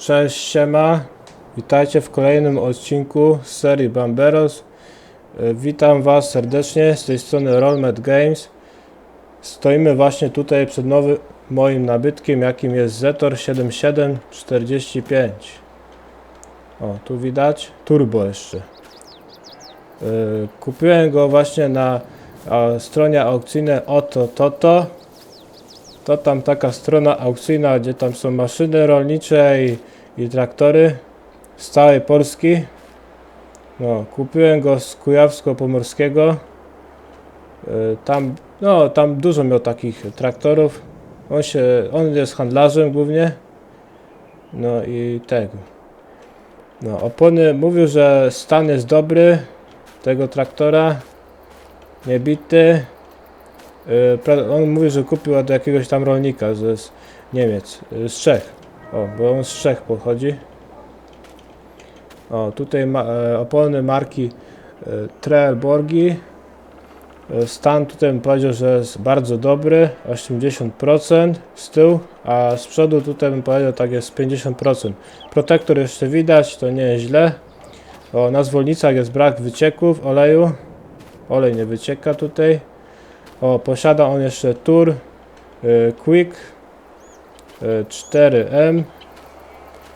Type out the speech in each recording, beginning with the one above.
Cześć, siema. Witajcie w kolejnym odcinku z serii Bamberos. E, Witam Was serdecznie z tej strony Rollmet Games. Stoimy właśnie tutaj przed nowym moim nabytkiem, jakim jest Zetor 7745. O, tu widać turbo jeszcze. E, Kupiłem go właśnie na stronie aukcyjnej Oto Toto. To tam taka strona aukcyjna, gdzie tam są maszyny rolnicze i, i traktory z całej Polski. No, kupiłem go z Kujawsko-Pomorskiego. Y, Tam, no, tam dużo miał takich traktorów. On się, on jest handlarzem głównie. No i tego. No, opony mówił, że stan jest dobry tego traktora. Niebity. Pra- On mówi, że kupił od jakiegoś tam rolnika z Niemiec, y, z Czech. O, bo on z Czech pochodzi. O, tutaj ma, e, opony marki e, Trelborgi. E, Stan tutaj bym powiedział, że jest bardzo dobry, 80% z tyłu, a z przodu tutaj bym powiedział tak jest 50%. Protektor jeszcze widać, to nie jest źle. O, na zwolnicach jest brak wycieków oleju. Olej nie wycieka tutaj. O, posiada on jeszcze Tour y, Quick 4M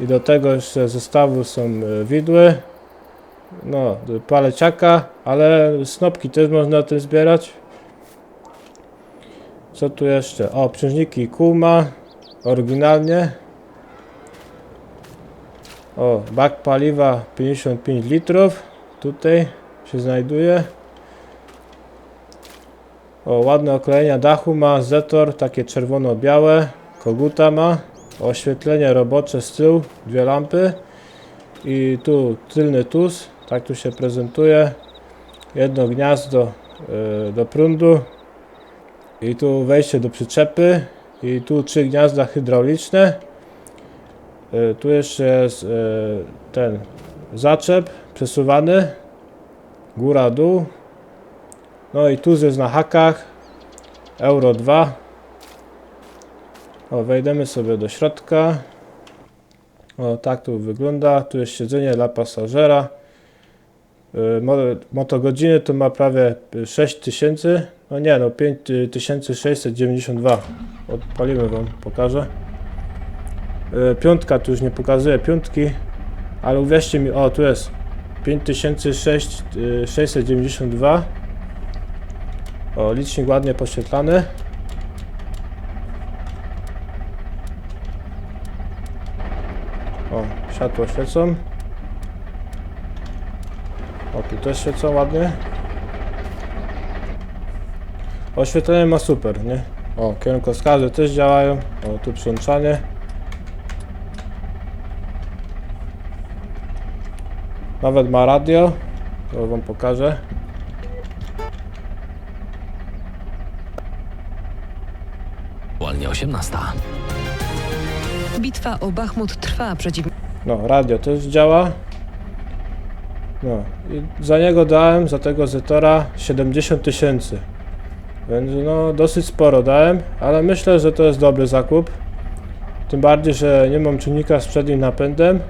i do tego jeszcze zestawu są y, widły. No, paleciaka, ale snopki też można na tym zbierać. Co tu jeszcze? O, przężniki Kuma, oryginalnie. O, bak paliwa 55 litrów, tutaj się znajduje. O, ładne oklejenia dachu ma, Zetor, takie czerwono-białe, koguta ma, oświetlenie robocze z tyłu, dwie lampy i tu tylny tus, tak tu się prezentuje, jedno gniazdo y, do prądu i tu wejście do przyczepy i tu trzy gniazda hydrauliczne, y, tu jeszcze jest y, ten zaczep przesuwany, góra dół, no i tu jest na hakach. Euro 2. O, wejdziemy sobie do środka. O, tak tu wygląda. Tu jest siedzenie dla pasażera. Y, mo- Motogodziny to ma prawie 6000. No nie, no 5692. Odpalimy wam, pokażę. Y, Piątka tu już nie pokazuje piątki, ale uwierzcie mi, o tu jest 5692. O, licznik ładnie podświetlany. O, światło świecą. O, tu też świecą ładnie. Oświetlenie ma super, nie? O, kierunkowskazy też działają. O, tu przyłączanie. Nawet ma radio. To wam pokażę. Aktualnie 18. Bitwa o Bachmut trwa przeciw No, radio też działa. No, i za niego dałem, za tego Zetora 70 tysięcy. Więc no, dosyć sporo dałem, ale myślę, że to jest dobry zakup. Tym bardziej, że nie mam czynnika z przednim napędem.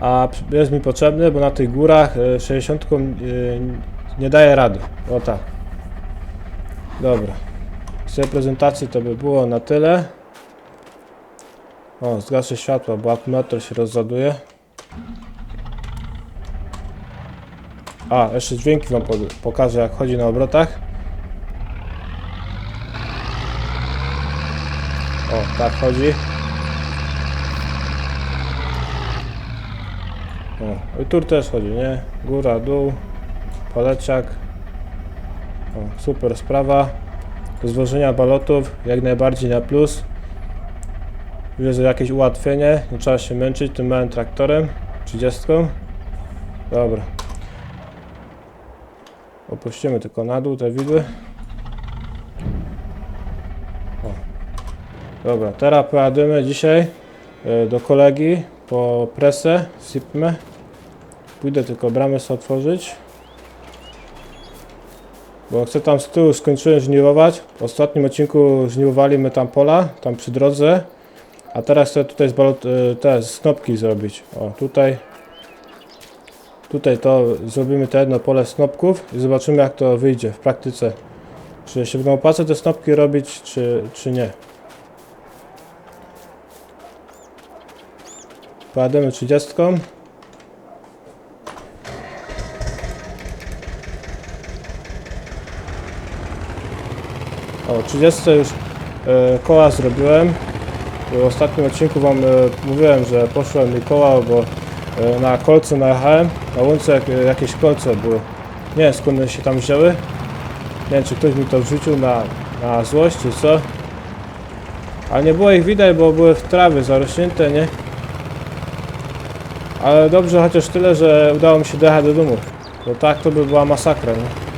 A jest mi potrzebny, bo na tych górach e, 60 e, nie daje rady. O tak. Dobra. Z tej prezentacji to by było na tyle. O, zgaszę światła, bo akumulator się rozładuje. A, jeszcze dźwięki wam pokażę jak chodzi na obrotach. O, tak chodzi. O, i tur też chodzi, nie? Góra, dół, paleciak. O, super sprawa. Zwożenia balotów jak najbardziej na plus. Jest jakieś ułatwienie, nie trzeba się męczyć tym małym traktorem, 30. Dobra. Opuścimy tylko na dół te widły. O. Dobra, teraz pojadymy dzisiaj e, do kolegi po presę, sypmy. Pójdę tylko bramę sobie otworzyć. Bo chcę tam z tyłu skończyłem żniwować. W ostatnim odcinku żniwowali my tam pola, tam przy drodze. A teraz chcę tutaj z balot, y, te snopki zrobić. O, tutaj. Tutaj to zrobimy te jedno pole snopków i zobaczymy jak to wyjdzie w praktyce. Czy się będą opłacać te snopki robić, czy, czy nie. Pojadę 30. O, 30 już e, koła zrobiłem. W ostatnim odcinku Wam e, mówiłem, że poszłem mi koła, bo e, na kolce najechałem. Na łące jak, jakieś kolce były. Nie wiem skąd one się tam wzięły. Nie wiem czy ktoś mi to wrzucił na, na złość czy co. Ale nie było ich widać, bo były w trawie zarośnięte, nie? Ale dobrze chociaż tyle, że udało mi się dojechać do domu. Bo tak to by była masakra, nie?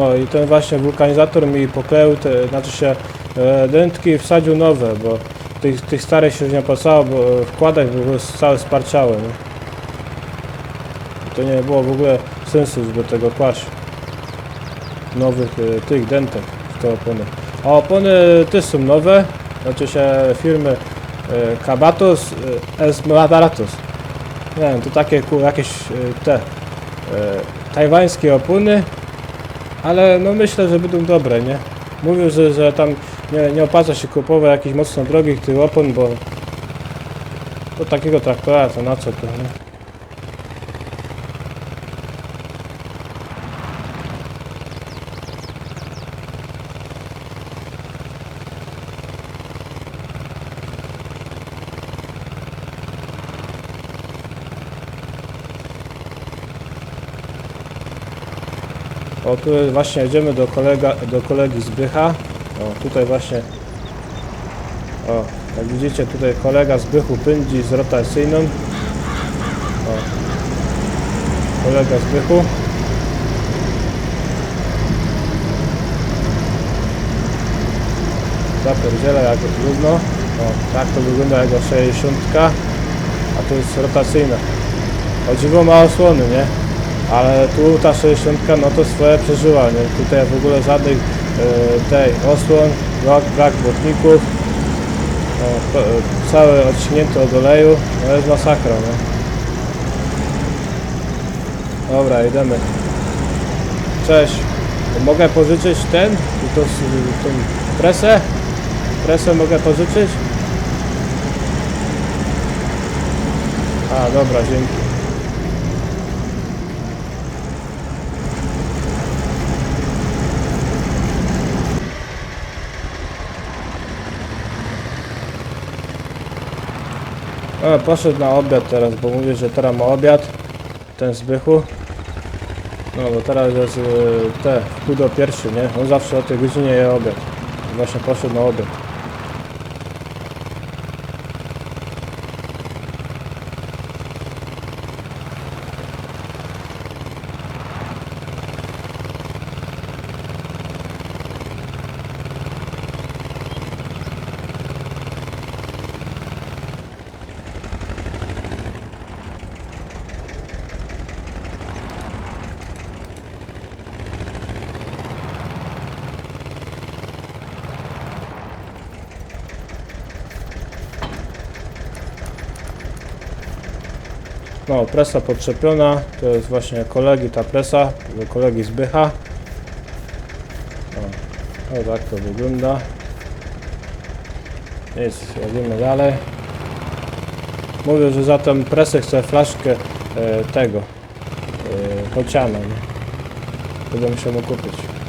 No i ten właśnie wulkanizator mi pokleił, te, znaczy się e, dętki wsadził nowe, bo tych, tych starych się już nie opłacało, bo wkładać były całe sparciałe. Nie? To nie było w ogóle sensu, żeby tego kłaść. Nowych e, tych dętek w te opony. A opony też są nowe, znaczy się firmy e, Kabatos e, Esmaratos. Nie wiem, to takie jakieś e, te e, tajwańskie opony, ale no myślę, że będą dobre, nie? Mówił, że, że tam nie, nie opłaca się kupować jakichś mocno drogich tych opon, bo do takiego traktora to na co to, nie? O, tu właśnie jedziemy do, kolega, do kolegi Zbycha. O, tutaj właśnie. O, jak widzicie, tutaj kolega Zbychu pędzi z rotacyjną. O, kolega Zbychu. Zapierdziela jak trudno. O, tak to wygląda jego 60. A tu jest rotacyjna. O dziwo ma osłony, nie? Ale tu ta 60 no to swoje przeżyła, nie? Tutaj w ogóle żadnych e, tej osłon, brak, brak błotników. To, e, cały odciśnięty od oleju, no jest masakra, nie? Dobra, idziemy. Cześć. Mogę pożyczyć ten? To, tą presę? Presę mogę pożyczyć? A, dobra, dzięki. A, poszedł na obiad teraz, bo mówię, że teraz ma obiad. Ten Zbychu. No bo teraz jest y, te, w pół do pierwszy, nie? On zawsze o tej godzinie je obiad. Właśnie poszedł na obiad. No, presa podczepiona, to jest właśnie kolegi ta presa, kolegi Zbycha. O, o tak to wygląda. Jest, jedziemy dalej. Mówię, że za tę presę chcę flaszkę e, tego, e, nie? Będę musiał mu kupić.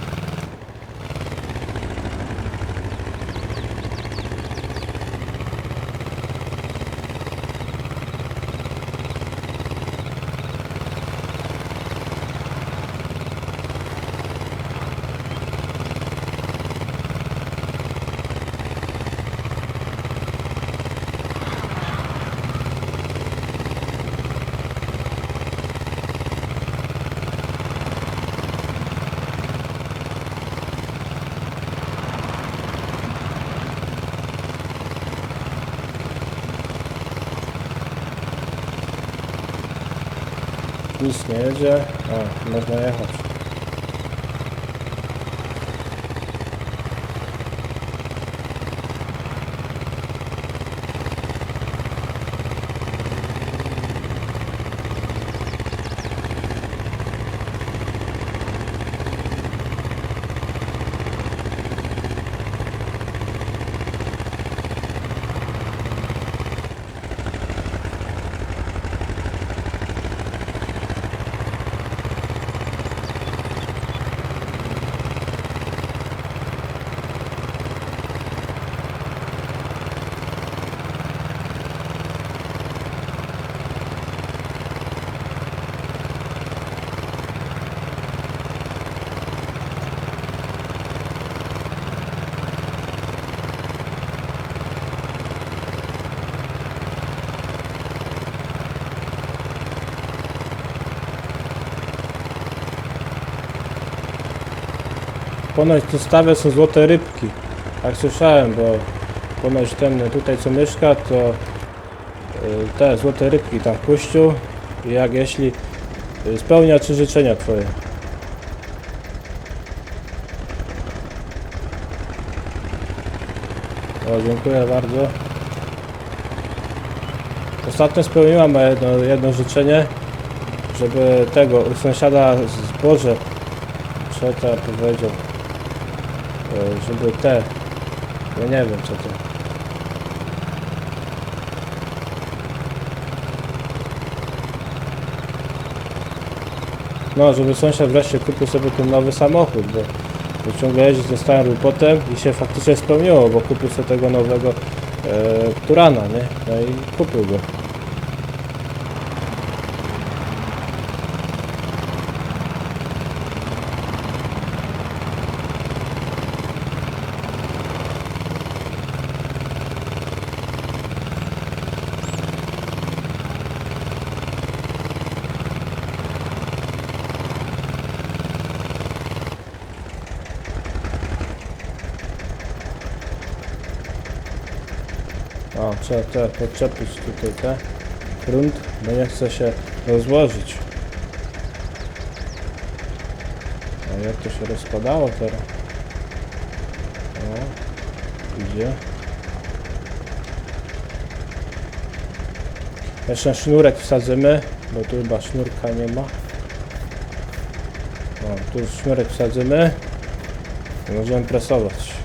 Nic nie jedzie. O, można jechać. Ponoć tu stawia są złote rybki. Tak słyszałem, bo ponoć ten tutaj co mieszka, to y, te złote rybki tam puścił jak jeśli y, spełnia trzy życzenia twoje. O, dziękuję bardzo. Ostatnio spełniłam jedno, jedno życzenie, żeby tego u sąsiada zboże, co to powiedział, żeby te, ja nie wiem co to. No, żeby sąsiad wreszcie kupił sobie ten nowy samochód, bo, bo ciągle jeździ ze starym rupotem i się faktycznie spełniło, bo kupił sobie tego nowego e, Turana, nie? No i kupił go. O, trzeba te podczepić tutaj te grunt, bo nie chce się rozłożyć. A jak to się rozkładało teraz? O, idzie. Jeszcze sznurek wsadzimy, bo tu chyba sznurka nie ma. O, tu sznurek wsadzimy możemy presować.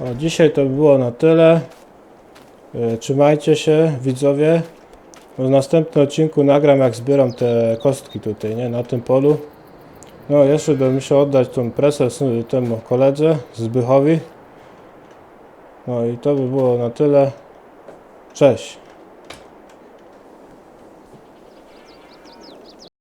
O, dzisiaj to było na tyle. E, Trzymajcie się, widzowie. W następnym odcinku nagram jak zbieram te kostki tutaj, nie? Na tym polu. No, jeszcze będę musiał oddać tą presę temu koledze, Zbychowi. No i to by było na tyle. Cześć.